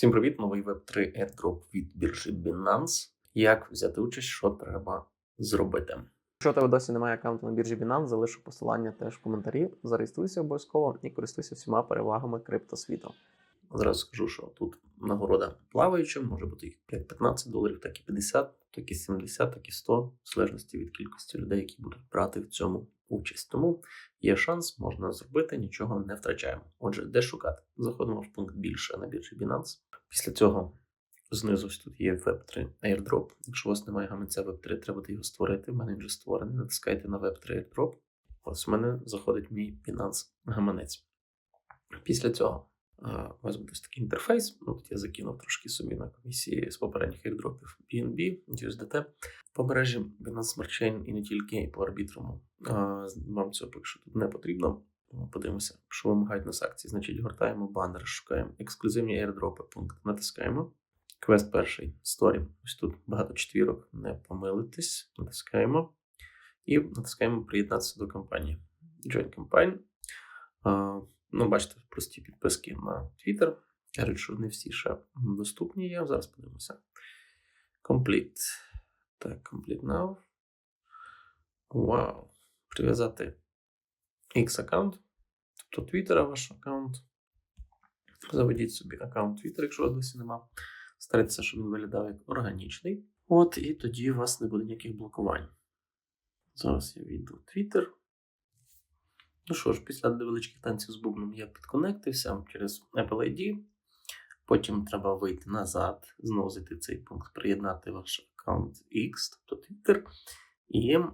Всім привіт! Новий Web3 airdrop від біржі Binance. Як взяти участь, що треба зробити? Якщо у тебе досі немає аккаунту на біржі Binance, залишу посилання теж в коментарі. Зареєструйся обов'язково і користуйся всіма перевагами криптосвіту. Зразу скажу, що тут нагорода плаваюча, може бути їх як 15 доларів, так і 50, так і 70, так і 100, в залежності від кількості людей, які будуть брати в цьому участь. Тому є шанс, можна зробити, нічого не втрачаємо. Отже, де шукати? Заходимо в пункт більше на біржі Binance. Після цього знизу тут є Web3 airdrop. Якщо у вас немає гаманця Web3, треба його створити. В мене вже створений. Натискайте на Web3 airdrop. Ось у мене заходить мій Binance гаманець. Після цього у вас буде такий інтерфейс. Ну, Тут я закинув трошки собі на комісії з попередніх airdropів BNB, USDT по мережі Binance Smart Chain і не тільки і по арбітруму. Вам цього поки що тут не потрібно. Подивимося, що вимагають нас акції. Значить, гортаємо банер, шукаємо ексклюзивні airdropи, пункт натискаємо. Квест перший Story. Ось тут багато четвірок, не помилитись. Натискаємо. І натискаємо приєднатися до компанії. Join Campaign. Ну, бачите, прості підписки на Twitter. Кажуть, що не всі ще доступні є. Зараз подивимося. Complete. Так, Complete Now. Вау. Прив'язати X аккаунт, тобто Twitter ваш аккаунт. Заведіть собі аккаунт Twitter, якщо у вас досі нема. Старайтеся, щоб він виглядав як органічний. От, і тоді у вас не буде ніяких блокувань. Зараз я війду в Twitter. Ну що ж, після невеличких танців з бубном я підконектився через Apple ID. Потім треба вийти назад, знову зайти цей пункт, приєднати ваш аккаунт X, тобто Twitter, і е,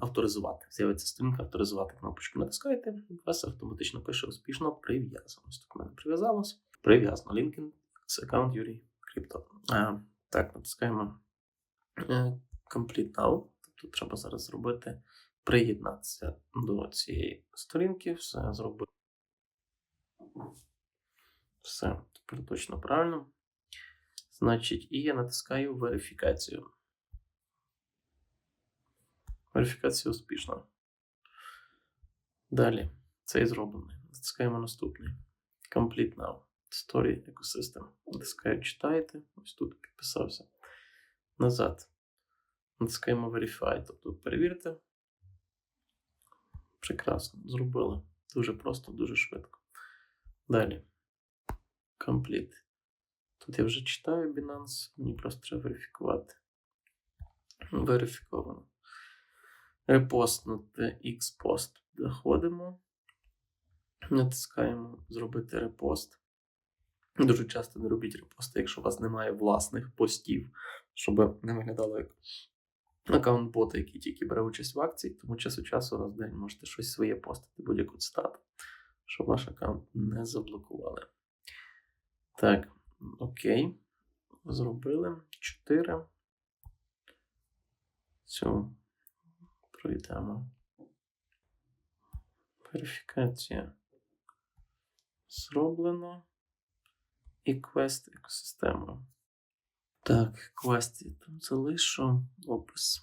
авторизувати. З'явиться сторінка авторизувати кнопочку. Натискаєте, і вас автоматично пише успішно прив'язано. Ось Тут в мене прив'язалось. Прив'язано. LinkedIn, X аккаунт Юрій Крипто. Е, так, натискаємо е, Complete Now. Тобто треба зараз зробити приєднатися до цієї сторінки. Все зробити. Все, тепер точно правильно. Значить, і я натискаю верифікацію. Верифікація успішна. Далі, цей зроблений. Натискаємо наступний. Complete now. Story Ecosystem. Натискаю читайте. Ось тут підписався. Назад. Натискаємо Verify, тобто перевірте. Прекрасно, зробили. Дуже просто, дуже швидко. Далі. Complete. Тут я вже читаю Binance, мені просто треба верифікувати. Верифіковано. Репостнути X-пост. Заходимо. Натискаємо зробити репост. Дуже часто не робіть репости, якщо у вас немає власних постів, щоб не виглядало як аккаунт бота, який тільки бере участь в акції, тому час у часу раз в день можете щось своє постити, будь-яку цитату, щоб ваш аккаунт не заблокували. Так, окей. Зробили 4. Цю пройдемо. Верифікація зроблено. І квест екосистема. Так, квест я там залишу опис.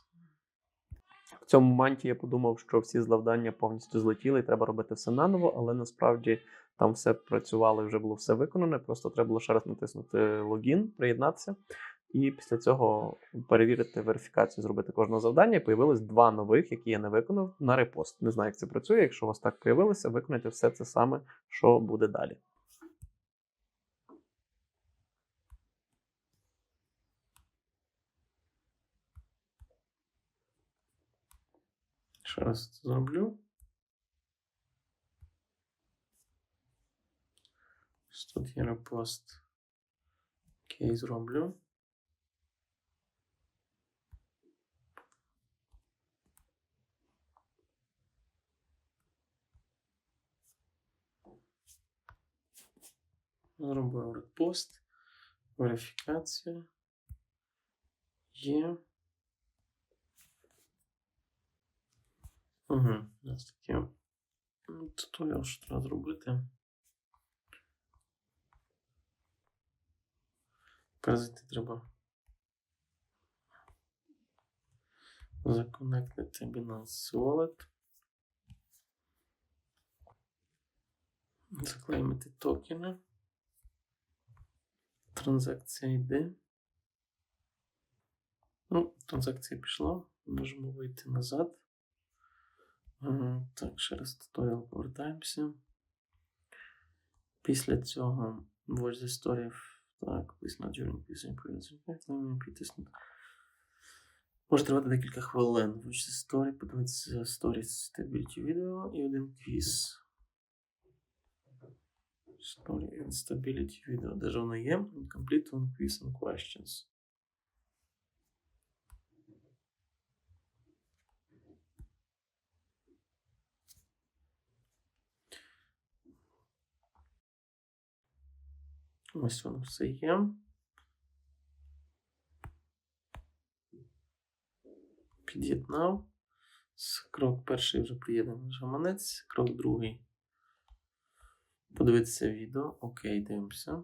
В цьому моменті я подумав, що всі завдання повністю злетіли, і треба робити все наново, але насправді там все працювало і вже було все виконане. Просто треба було ще раз натиснути логін, приєднатися, і після цього перевірити верифікацію, зробити кожного завдання. Появилось два нових, які я не виконав на репост. Не знаю, як це працює. Якщо у вас так появилося, виконайте все це саме, що буде далі. Ще раз це зроблю. Ось Тут є репост. Окей, зроблю. Зробив репост. Верифікація. Є. Угу, ось таке м, туторіал, що треба зробити. Перезайти треба. Законектити Binance Wallet. Заклеймити токени. Транзакція йде. Ну, транзакція пішла. Можемо вийти назад. Е, Так, ще раз туторіал повертаємося. Після цього watch the story. Так, please not during this improvement. Підтиснути. Може тривати декілька хвилин. Watch the story, подивитися story stability відео і один квіз. Story and stability відео. Де ж воно є? Complete one quiz and questions. Ось воно все є. Під'єднав. Крок перший вже приєднаний гаманець. Крок другий. Подивитися відео. Окей, дивимося.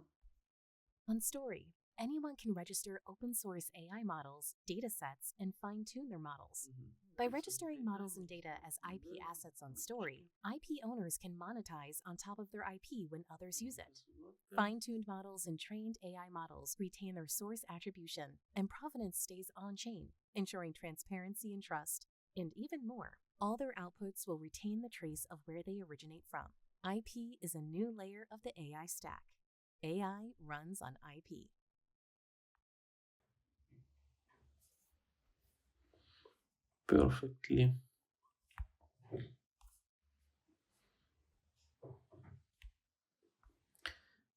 On Story, anyone can register open source AI models, datasets, and fine tune their models. Mm-hmm. By registering models and data as IP mm-hmm. assets on Story, IP owners can monetize on top of their IP when others use it. Fine tuned models and trained AI models retain their source attribution, and provenance stays on chain, ensuring transparency and trust. And even more, all their outputs will retain the trace of where they originate from. IP is a new layer of the AI stack. AI runs on IP. Perfectly.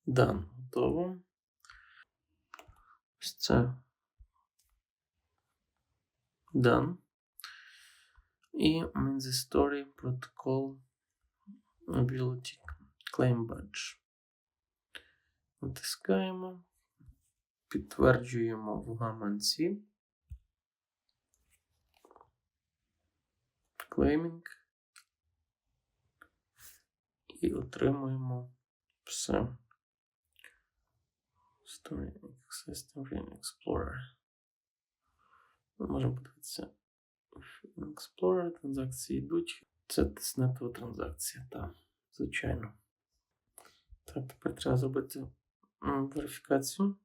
Done. Готово. Ось це. Done. І in the story protocol ability claim badge. Натискаємо. Підтверджуємо в гаманці. Claiming. І отримуємо все. Story System Frame Explorer. Ми можемо подивитися. Explorer, транзакції йдуть. Це тиснетова транзакція, так, звичайно. Так, тепер треба зробити верифікацію.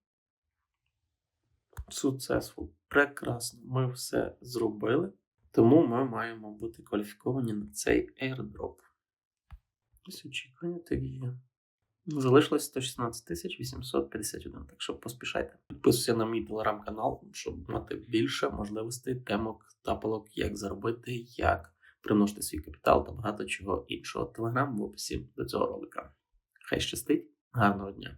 Successful. Прекрасно. Ми все зробили. Тому ми маємо бути кваліфіковані на цей airdrop. Ось очікування так є. Залишилось 116 851. Так що поспішайте. Підписуйся на мій телеграм-канал, щоб мати більше можливостей, темок, тапалок, як заробити, як примножити свій капітал та багато чого іншого. Телеграм в описі до цього ролика. Хай щастить, гарного дня!